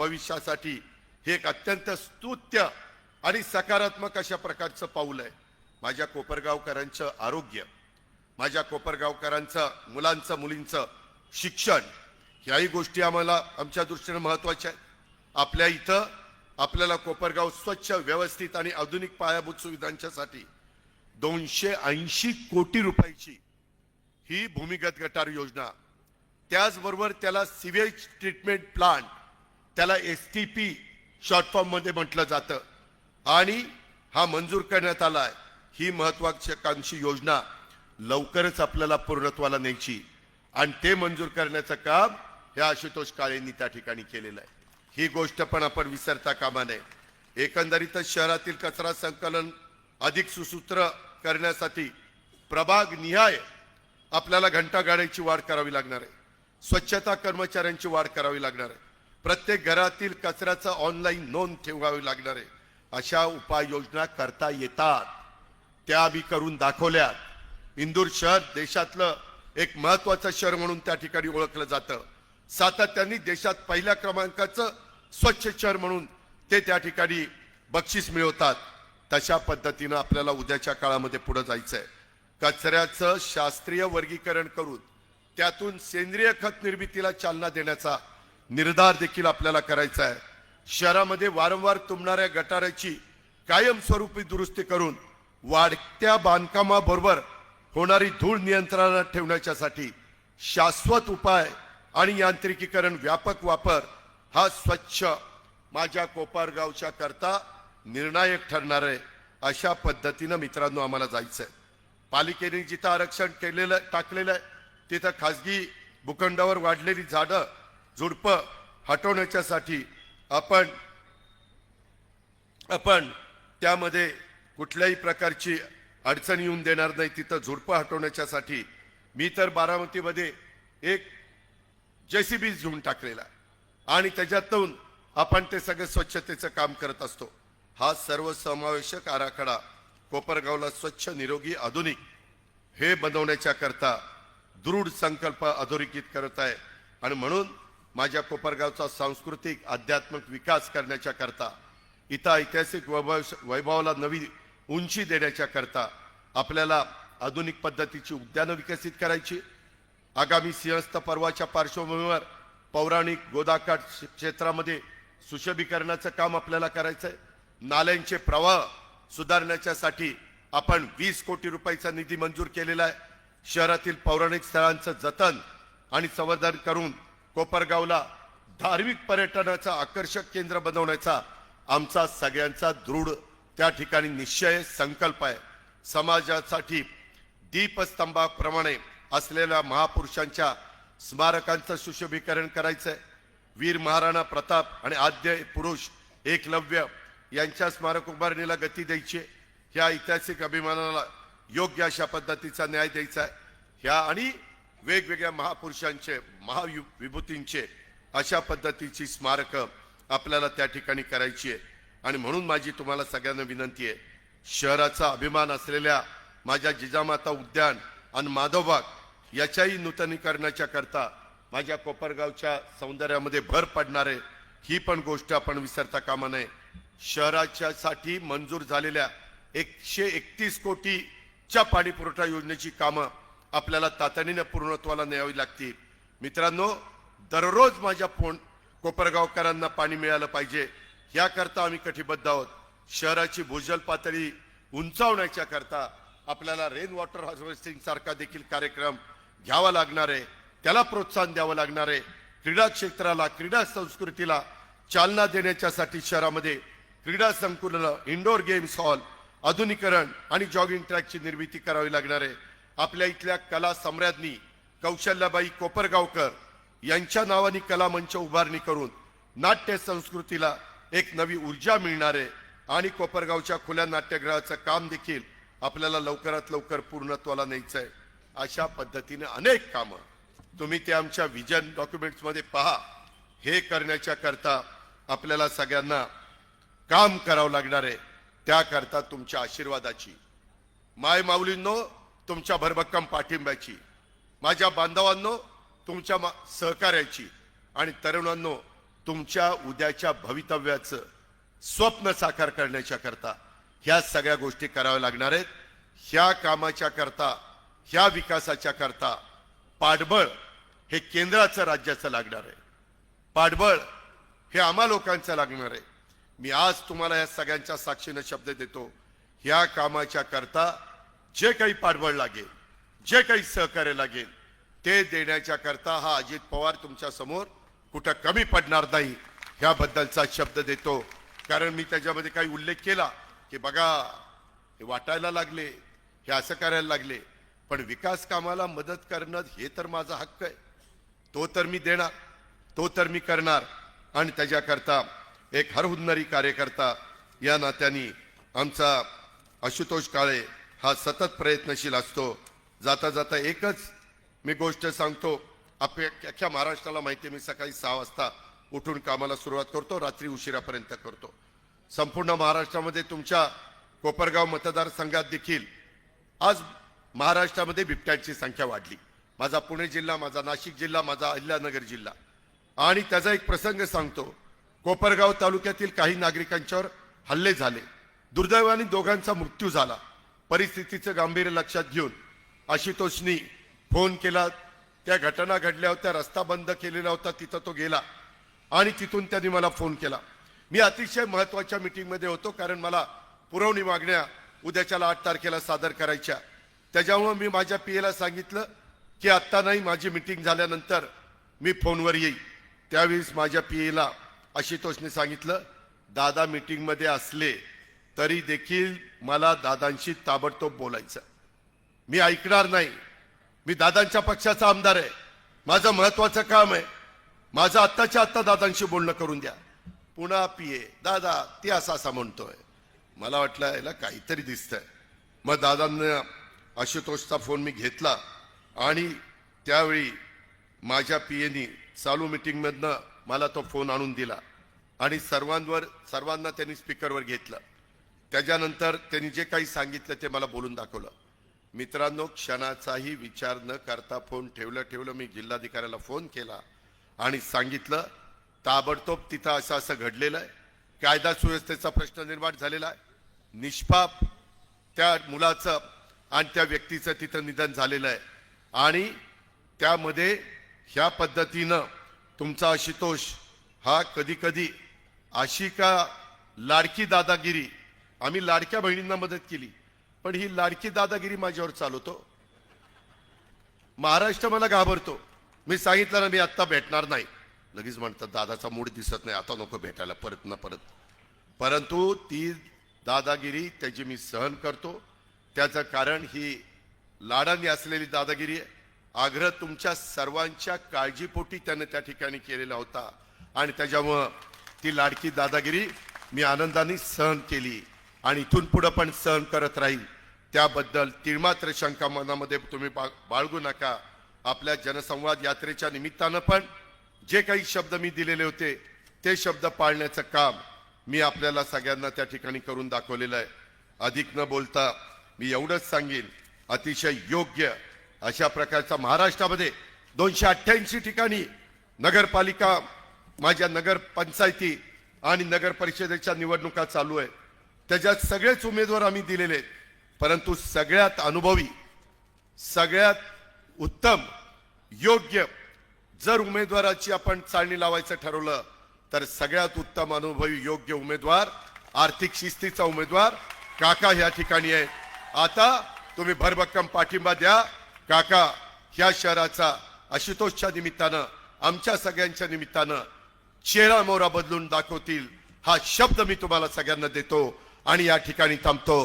भविष्यासाठी हे एक अत्यंत स्तुत्य आणि सकारात्मक अशा प्रकारचं पाऊल आहे. माझ्या कोपरगावकरांचं आरोग्य माझ्या कोपरगावकरांचं मुलांचं मुलींचं शिक्षण ह्याही गोष्टी आम्हाला आमच्या दृष्टीनं महत्त्वाच्या आहेत. आपल्या इथं आपल्याला कोपरगाव स्वच्छ व्यवस्थित आणि आधुनिक पायाभूत सुविधांच्यासाठी दोनशे ऐंशी कोटी रुपयाची ही भूमिगत गटार योजना त्याचबरोबर त्याला सिवेज ट्रीटमेंट प्लांट त्याला एस टी पी शॉर्ट फॉर्ममध्ये म्हटलं जातं. आणि हा मंजूर करण्यात आला आहे. ही महत्वाकांक्षी योजना लवकरच आपल्याला पूर्णत्वाला न्यायची आणि ते मंजूर करण्याचं काम हे आशुतोष काळेंनी त्या ठिकाणी केलेलं आहे. ही गोष्ट पण आपण विसरता कामा नये. एकंदरीतच शहरातील कचरा संकलन अधिक सुसूत्र करण्यासाठी प्रभाग निहाय आपल्याला घंटा गाड्यांची वाढ करावी लागणार आहे. स्वच्छता कर्मचाऱ्यांची वाढ करावी लागणार आहे. प्रत्येक घरातील कचऱ्याचं ऑनलाईन नोंद ठेवावी लागणार आहे. अशा उपाययोजना करता येतात. त्या आम्ही करून दाखवल्यात. इंदूर शहर देशातलं एक महत्वाचं शहर म्हणून त्या ठिकाणी ओळखलं जातं. सातत्याने देशात पहिल्या क्रमांकाचं स्वच्छ शहर म्हणून ते त्या ठिकाणी बक्षीस मिळवतात. तशा पद्धतीनं आपल्याला उद्याच्या काळामध्ये पुढे आहे कचऱ्याचं शास्त्रीय वर्गीकरण करून त्यातून सेंद्रिय खत निर्मितीला चालना देण्याचा निर्धार देखील आपल्याला करायचा आहे. शहरामध्ये वारंवार तुंबणाऱ्या गटाराची कायमस्वरूपी दुरुस्ती करून वाढत्या बांधकामाबरोबर होणारी धूळ नियंत्रणात ठेवण्याच्यासाठी शाश्वत उपाय आणि यांत्रिकीकरण व्यापक वापर हा स्वच्छ माझ्या कोपारगावच्या करता निर्णायक ठरणार आहे अशा पद्धतीनं मित्रांनो आम्हाला जायचं आहे पालिकेने जिथं आरक्षण केलेलं टाकलेलं आहे तिथं खाजगी भूखंडावर वाढलेली झाडं झुडपं हटवण्याच्यासाठी आपण आपण त्यामध्ये कुठल्याही प्रकारची अडचण येऊन देणार नाही. तिथं झुडपं हटवण्याच्यासाठी मी तर बारामतीमध्ये एक जेसीबी घेऊन टाकलेला आणि त्याच्यातून आपण ते सगळे स्वच्छतेचं काम करत असतो. हा सर्वसमावेशक आराखडा कोपरगावला स्वच्छ निरोगी आधुनिक हे बनवण्याच्या करता दृढ संकल्प अधोरेखित करत आहे. आणि म्हणून माझ्या कोपरगावचा सांस्कृतिक आध्यात्मिक विकास करण्याच्या करता इथं ऐतिहासिक वैभव वैभवाला नवी उंची देण्याच्या करता आपल्याला आधुनिक पद्धतीची उद्यानं विकसित करायची. आगामी सिंहस्थ पर्वाच्या पार्श्वभूमीवर पौराणिक गोदाकाठ क्षेत्रामध्ये सुशोभीकरणाचं काम आपल्याला करायचं आहे नाल्यांचे प्रवाह सुधारण्याच्यासाठी आपण वीस कोटी रुपयाचा निधी मंजूर केलेला आहे. शहरातील पौराणिक स्थळांचं जतन आणि संवर्धन करून कोपरगावला धार्मिक पर्यटनाचं आकर्षक केंद्र बनवण्याचा आमचा सगळ्यांचा दृढ त्या ठिकाणी निश्चय संकल्प आहे. समाजासाठी दीपस्तंभाप्रमाणे असलेल्या महापुरुषांच्या स्मारकांचं सुशोभीकरण करायचंय. वीर महाराणा प्रताप आणि आद्य पुरुष एकलव्य यांच्या स्मारक उभारणीला गती द्यायची. ह्या ऐतिहासिक अभिमानाला योग्य अशा पद्धतीचा न्याय द्यायचा आहे. ह्या आणि वेगवेगळ्या महापुरुषांचे महाविभूतींचे अशा पद्धतीची स्मारकं आपल्याला त्या ठिकाणी करायची आहे. आणि म्हणून माझी तुम्हाला सगळ्यांना विनंती आहे शहराचा अभिमान असलेल्या माझ्या जिजामाता उद्यान आणि माधवबाग याच्याही नूतनीकरणाच्या करता माझ्या कोपरगावच्या सौंदर्यामध्ये भर पडणार आहे ही पण गोष्ट आपण विसरता कामा नये. शहराच्या साठी मंजूर झालेल्या एकशे एकतीस कोटीच्या पाणी पुरवठा योजनेची कामं आपल्याला तातडीनं पूर्णत्वाला न्यावी लागते. मित्रांनो दररोज माझ्या फोन कोपरगावकरांना पाणी मिळालं पाहिजे याकरता आम्ही कटिबद्ध आहोत. शहराची भूजल पातळी उंचावण्याच्या करता आपल्याला रेन वॉटर हार्वेस्टिंग सारखा देखील कार्यक्रम घ्यावा लागणार आहे. त्याला प्रोत्साहन द्यावं लागणार आहे. क्रीडा क्षेत्राला क्रीडा संस्कृतीला चालना देण्याच्यासाठी शहरामध्ये क्रीडा संकुलन इंडोर गेम्स हॉल आधुनिकरण आणि जॉगिंग ट्रॅकची निर्मिती करावी लागणार आहे. आपल्या इथल्या कला सम्राज्ञी कौशल्याबाई कोपरगावकर यांच्या नावाने कला मंच उभारणी करून नाट्य संस्कृतीला एक नवी ऊर्जा मिळणार आहे आणि कोपरगावच्या खुल्या नाट्यगृहाचं काम देखील आपल्याला लवकरात लवकर पूर्णत्वाला न्यायचं आहे अशा पद्धतीने अनेक कामं. तुम्ही ते आमच्या विजन डॉक्युमेंट्समध्ये पहा. हे करण्याच्या करता आपल्याला सगळ्यांना काम करावं लागणार आहे. त्याकरता तुमच्या आशीर्वादाची. माय माऊलींनो तुमच्या भरभक्कम पाठिंब्याची माझ्या बांधवांनो तुमच्या मा- सहकार्याची आणि तरुणांनो तुमच्या उद्याच्या भवितव्याचं स्वप्न साकार करण्याच्या करता ह्या सगळ्या गोष्टी कराव्या लागणार आहेत. ह्या कामाच्या करता ह्या विकासाच्या करता पाठबळ हे केंद्राचं राज्याचं लागणार आहे. पाठबळ हे आम्हा लोकांचं लागणार आहे. मी आज तुम्हाला या सगळ्यांच्या साक्षीनं शब्द देतो. ह्या कामाच्या करता जे काही पाठबळ लागेल जे काही सहकार्य लागेल ते देण्याच्या करता हा अजित पवार तुमच्यासमोर कुठं कमी पडणार नाही ह्याबद्दलचा शब्द देतो. कारण मी त्याच्यामध्ये काही उल्लेख केला की बघा हे वाटायला लागले हे असं करायला लागले पण विकास कामाला मदत करणं हे तर माझा हक्क आहे. तो तर मी देणार तो तर मी करणार. आणि त्याच्याकरता एक हरहुन्नरी कार्यकर्ता या नात्याने आमचा आशुतोष काळे हा सतत प्रयत्नशील असतो. जाता जाता एकच मी गोष्ट सांगतो. आपल्या अख्ख्या महाराष्ट्राला माहिती आहे मी सकाळी सहा वाजता उठून कामाला सुरुवात करतो रात्री उशिरापर्यंत करतो. संपूर्ण महाराष्ट्रामध्ये तुमच्या कोपरगाव मतदारसंघात देखील आज महाराष्ट्रामध्ये बिबट्यांची संख्या वाढली. माझा पुणे जिल्हा माझा नाशिक जिल्हा माझा अहिल्यानगर जिल्हा. आणि त्याचा एक प्रसंग सांगतो. कोपरगाव तालुक्यातील काही नागरिकांच्यावर हल्ले झाले. दुर्दैवाने दोघांचा मृत्यू झाला. परिस्थितीचं गांभीर्य लक्षात घेऊन आशुतोषनी फोन केला. त्या घटना घडल्या होत्या रस्ता बंद केलेला होता तिथं तो गेला. आणि तिथून त्यांनी मला फोन केला. मी अतिशय महत्त्वाच्या मीटिंगमध्ये होतो कारण मला पुरवणी मागण्या उद्याच्याला आठ तारखेला सादर करायच्या. त्याच्यामुळं मी माझ्या पीएला सांगितलं की आत्ता नाही माझी मिटिंग झाल्यानंतर मी फोनवर येईल त्यावेळेस माझ्या पीएला आशुतोषने सांगितलं दादा मीटिंगमध्ये असले तरी देखील मला दादांशी ताबडतोब बोलायचं. मी ऐकणार नाही. मी दादांच्या पक्षाचा आमदार आहे. माझं महत्वाचं काम आहे. माझं आत्ताच्या आत्ता दादांशी बोलणं करून द्या. पुन्हा पिये. दादा ती असा असा म्हणतोय. मला वाटलं याला काहीतरी दिसतंय. मग दादांना आशुतोषचा फोन मी घेतला आणि त्यावेळी माझ्या पियेनी चालू मिटिंगमधनं मला तो फोन आणून दिला आणि सर्वांवर सर्वांना त्यांनी स्पीकरवर घेतलं. त्याच्यानंतर त्यांनी जे काही सांगितलं ते मला बोलून दाखवलं. मित्रांनो क्षणाचाही विचार न करता फोन ठेवलं ठेवलं मी जिल्हाधिकाऱ्याला फोन केला आणि सांगितलं ताबडतोब तिथं असं असं घडलेलं आहे. कायदा सुव्यवस्थेचा प्रश्न निर्माण झालेला आहे. निष्पाप त्या मुलाचं आणि त्या व्यक्तीचं तिथं निधन झालेलं आहे. आणि त्यामध्ये ह्या पद्धतीनं तुमचा आशुतोष हा कधी कधी अशी का लाडकी दादागिरी आम्ही लाडक्या बहिणींना मदत केली पण ही लाडकी दादागिरी माझ्यावर चालवतो. महाराष्ट्र मला घाबरतो. मी सांगितलं ना मी आत्ता भेटणार नाही. लगेच म्हणतात दादाचा मूड दिसत नाही आता नको भेटायला परत ना परत. परंतु ती दादागिरी त्याची मी सहन करतो. त्याचं कारण ही लाडांनी असलेली दादागिरी आहे. आग्रह तुमच्या सर्वांच्या काळजीपोटी त्यानं त्या ठिकाणी केलेला होता. आणि त्याच्यामुळं ती लाडकी दादागिरी मी आनंदाने सहन केली. आणि इथून पुढं पण सहन करत राहील. त्याबद्दल तिळमात्र शंका मनामध्ये तुम्ही बा- बाळगू नका. आपल्या जनसंवाद यात्रेच्या निमित्तानं पण जे काही शब्द मी दिलेले होते ते शब्द पाळण्याचं काम मी आपल्याला सगळ्यांना त्या ठिकाणी करून दाखवलेलं आहे. अधिक न बोलता मी एवढंच सांगेन अतिशय योग्य अशा प्रकारचा महाराष्ट्रामध्ये दोनशे अठ्ठ्याऐंशी ठिकाणी नगरपालिका माझ्या नगर पंचायती आणि नगर परिषदेच्या निवडणुका चालू आहे त्याच्यात सगळेच उमेदवार आम्ही दिलेले आहेत. परंतु सगळ्यात अनुभवी सगळ्यात उत्तम योग्य जर उमेदवाराची आपण चालणी लावायचं ठरवलं तर सगळ्यात उत्तम अनुभवी योग्य उमेदवार आर्थिक शिस्तीचा उमेदवार काका ह्या ठिकाणी आहे. आता तुम्ही भरभक्कम पाठिंबा द्या. काका ह्या शहराचा आशुतोषच्या निमित्तानं आमच्या सगळ्यांच्या निमित्तानं चेहरा मोरा बदलून दाखवतील. हा शब्द मी तुम्हाला सगळ्यांना देतो. आणि या ठिकाणी थांबतो.